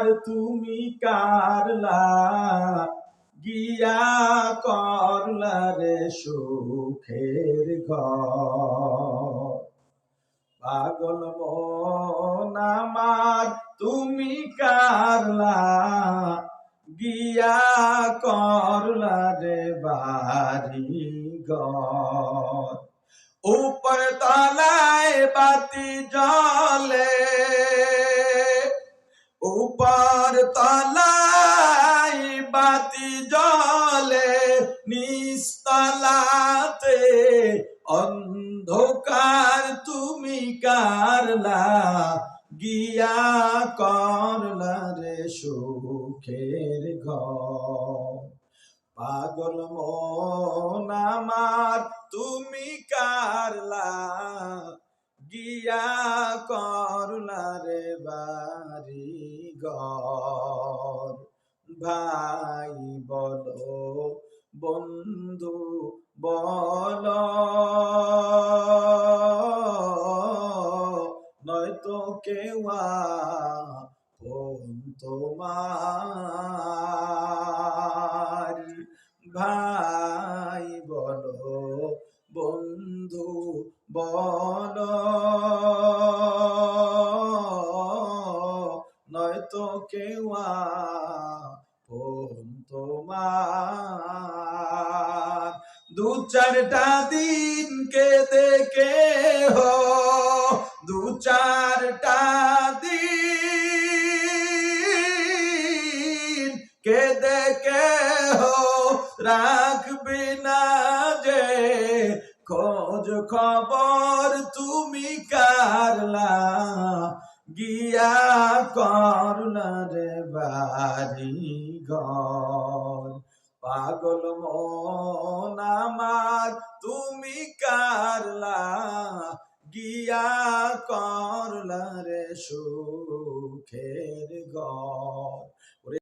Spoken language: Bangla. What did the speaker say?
আমার তুমি কারলা, গিয়া করলা রে সুখের ঘর। পাগল মন তুমি কারলা, গিয়া করলা রে বাড়ি উপর তলায় বাতি জলে উপর তলায় বাতি জলে নিস্তলাতে অন্ধকার তুমি কারলা, গিয়া করলা রে সুখের পাগল মন আমার, তুমি কারলা, গিয়া করলা রে বাড়ি ঘর ভাই বলো বন্ধু বল। নয়তো ফোন তোমার। ভাই বলো বন্ধু বলো। নয়তো কেউ তোমার। দু চারটা দিন কে দেখে হো দু চারটা দিন কে দেখে হো রাখবি না যে খোঁজ খবর তুমি কারলা গিয়া করলা বাড়ি ঘর পাগল মন আমার তুমি কারলা? গিয়া করলা রে সুখের ঘর।